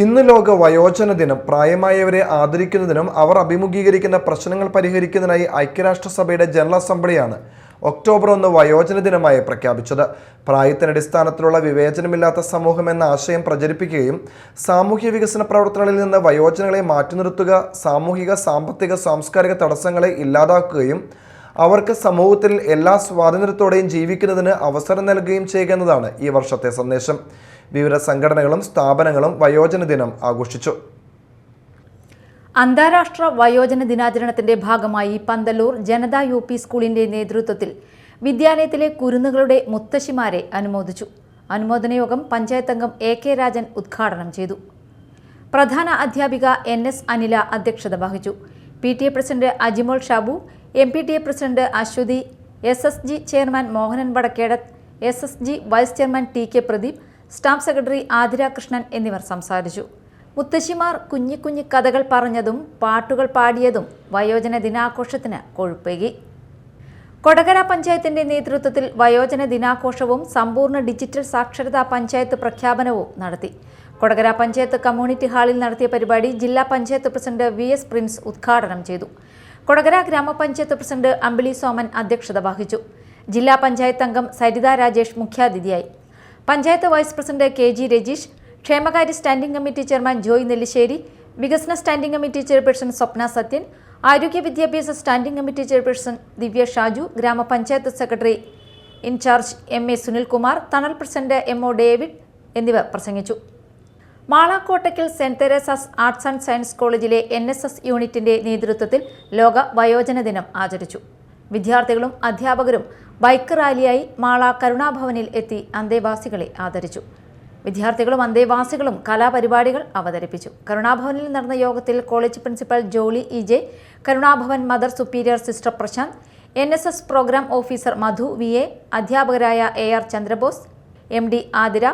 ഇന്ന് ലോക വയോജന ദിനം. പ്രായമായവരെ ആദരിക്കുന്നതിനും അവർ അഭിമുഖീകരിക്കുന്ന പ്രശ്നങ്ങൾ പരിഹരിക്കുന്നതിനായി ഐക്യരാഷ്ട്രസഭയുടെ ജനറൽ അസംബ്ലിയാണ് ഒക്ടോബർ ഒന്ന് വയോജന ദിനമായി പ്രഖ്യാപിച്ചത്. പ്രായത്തിനടിസ്ഥാനത്തിലുള്ള വിവേചനമില്ലാത്ത സമൂഹം എന്ന ആശയം പ്രചരിപ്പിക്കുകയും സാമൂഹ്യ വികസന പ്രവർത്തനങ്ങളിൽ നിന്ന് വയോജനങ്ങളെ മാറ്റി നിർത്തുക സാമൂഹിക സാമ്പത്തിക സാംസ്കാരിക തടസ്സങ്ങളെ ഇല്ലാതാക്കുകയും അവർക്ക് സമൂഹത്തിൽ എല്ലാ സ്വാതന്ത്ര്യത്തോടെയും ജീവിക്കുന്നതിന് അവസരം നൽകുകയും ചെയ്യുക എന്നതാണ് ഈ വർഷത്തെ സന്ദേശം. വിവിധ സംഘടനകളും സ്ഥാപനങ്ങളും വയോജന ദിനം ആഘോഷിച്ചു. അന്താരാഷ്ട്ര വയോജന ദിനാചരണത്തിന്റെ ഭാഗമായി പന്തല്ലൂർ ജനതാ യു പി സ്കൂളിന്റെ നേതൃത്വത്തിൽ വിദ്യാലയത്തിലെ കുരുന്നുകളുടെ മുത്തശ്ശിമാരെ അനുമോദിച്ചു. അനുമോദനയോഗം പഞ്ചായത്ത് അംഗം എ കെ രാജൻ ഉദ്ഘാടനം ചെയ്തു. പ്രധാന അധ്യാപിക എൻ എസ് അനില അധ്യക്ഷത വഹിച്ചു. P T A president Ajimol Shabu M P T A president Ashwathi S S G chairman Mohanan Vadakkedathu S S G vice chairman T K Pradeep staff secretary Athira Krishnan എന്നിവർ സംസാരിച്ചു. മുത്തശ്ശിമാർ കുഞ്ഞു കുഞ്ഞു കഥകൾ പറഞ്ഞതും പാട്ടുകൾ പാടിയതും വയോജന ദിനാഘോഷത്തിന് കൊഴുപ്പേകി. കൊടകര പഞ്ചായത്തിന്റെ നേതൃത്വത്തിൽ വയോജന ദിനാഘോഷവും സമ്പൂർണ ഡിജിറ്റൽ സാക്ഷരതാ പഞ്ചായത്ത് പ്രഖ്യാപനവും നടത്തി. കൊടകര പഞ്ചായത്ത് കമ്മ്യൂണിറ്റി ഹാളിൽ നടത്തിയ പരിപാടി ജില്ലാ panchayat president V S Prince ഉദ്ഘാടനം ചെയ്തു. കൊടകര ഗ്രാമപഞ്ചായത്ത് പ്രസിഡന്റ് അമ്പിളി സോമൻ അധ്യക്ഷത വഹിച്ചു. ജില്ലാ പഞ്ചായത്ത് അംഗം സരിത രാജേഷ് മുഖ്യാതിഥിയായി. Panchayat vice president K G Rajeesh ക്ഷേമകാര്യ standing committee chairman Joy Nellissery വികസന standing committee chairperson Swapna Sathyan ആരോഗ്യ വിദ്യാഭ്യാസ standing committee chairperson Divya Shaju gramapanchayat secretary in charge M A Sunilkumar Thanal president M O David എന്നിവർ പ്രസംഗിച്ചു. Malakottakkal Saint Theresa's arts and science കോളേജിലെ N യൂണിറ്റിന്റെ നേതൃത്വത്തിൽ ലോക വയോജന ദിനം ആചരിച്ചു. വിദ്യാർത്ഥികളും അധ്യാപകരും ബൈക്ക് റാലിയായി മാള കരുണാഭവനിൽ എത്തി അന്തേവാസികളെ ആദരിച്ചു. വിദ്യാർത്ഥികളും അന്തേവാസികളും കലാപരിപാടികൾ അവതരിപ്പിച്ചു. കരുണാഭവനിൽ നടന്ന യോഗത്തിൽ college principal Jolly E J Karunabhavan mother superior sister Prashanth N S S program officer Madhu V A അധ്യാപകരായ A R Chandrabose M D Athira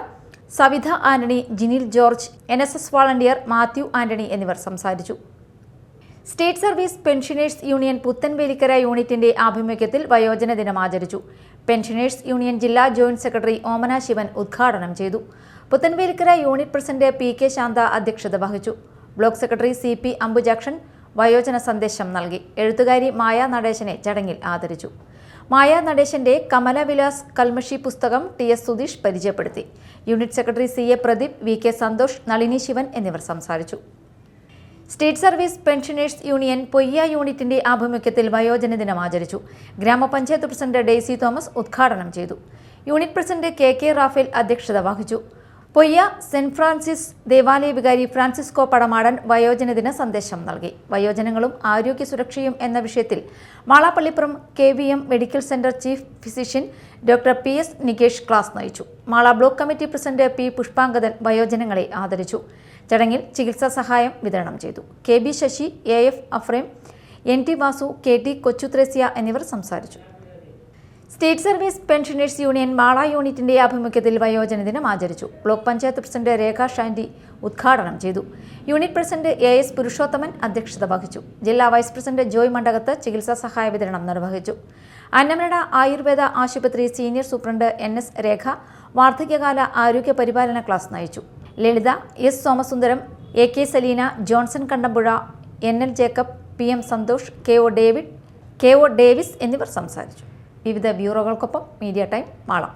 Savidha Antony Jinil George N S S volunteer Mathew Antony എന്നിവർ സംസാരിച്ചു. State service pensioners union Puthenvelikkara യൂണിറ്റിന്റെ ആഭിമുഖ്യത്തിൽ വയോജന ദിനം ആചരിച്ചു. Pensioners union ജില്ലാ joint secretary Omana Sivan ഉദ്ഘാടനം ചെയ്തു. Puthenvelikkara unit president P K Shantha അധ്യക്ഷത വഹിച്ചു. Block secretary C P Ambujakshan വയോജന സന്ദേശം നൽകി. എഴുത്തുകാരി മായാ നടേശനെ ചടങ്ങിൽ ആദരിച്ചു. മായാ നടേശന്റെ കമലവിലാസ് കൽമഷി പുസ്തകം ടി എസ് സുധീഷ് പരിചയപ്പെടുത്തി. Unit secretary C A Pradeep V K Santhosh Nalini Sivan എന്നിവർ സംസാരിച്ചു. State service pensioners union Poyya യൂണിറ്റിന്റെ ആഭിമുഖ്യത്തിൽ വയോജന ദിനം ആചരിച്ചു. ഗ്രാമപഞ്ചായത്ത് പ്രസിഡന്റ് ഡെയ്സി തോമസ് ഉദ്ഘാടനം ചെയ്തു. Unit president K K Raphael അധ്യക്ഷത വഹിച്ചു. പൊയ്യ സെന്റ് ഫ്രാൻസിസ് ദേവാലയ വികാരി ഫ്രാൻസിസ്കോ പടമാടൻ വയോജന ദിന സന്ദേശം നൽകി. വയോജനങ്ങളും ആരോഗ്യ സുരക്ഷയും എന്ന വിഷയത്തിൽ Malappallippuram K V M medical centre chief physician doctor P S Nikesh class നയിച്ചു. Mala block committee president P Pushpangadan വയോജനങ്ങളെ ആദരിച്ചു. ചടങ്ങിൽ ചികിത്സാ സഹായം വിതരണം ചെയ്തു. K B Sasi A F Aphrem N T Vasu K T Kochuthresia എന്നിവർ സംസാരിച്ചു. State service pensioners union Mala യൂണിറ്റിന്റെ ആഭിമുഖ്യത്തിൽ വയോജന ദിനം ആചരിച്ചു. ബ്ലോക്ക് പഞ്ചായത്ത് പ്രസിഡന്റ് രേഖ ഷാൻഡി ഉദ്ഘാടനം ചെയ്തു. Unit president A S Purushothaman അധ്യക്ഷത വഹിച്ചു. ജില്ലാ വൈസ് പ്രസിഡന്റ് ജോയ് മണ്ഡകത്ത് ചികിത്സാ സഹായ വിതരണം നിർവഹിച്ചു. അന്നമനട ആയുർവേദ ആശുപത്രി senior superintendent N S Rekha വാർദ്ധക്യകാല ആരോഗ്യ പരിപാലന ക്ലാസ് നയിച്ചു. Lalitha S Somasundaram A K Saleena Johnson Kandampuzha N L Jacob P M Santhosh K O David K O Davis എന്നിവർ സംസാരിച്ചു. വിവിധ ബ്യൂറോകൾക്കൊപ്പം മീഡിയ ടൈം മാളം.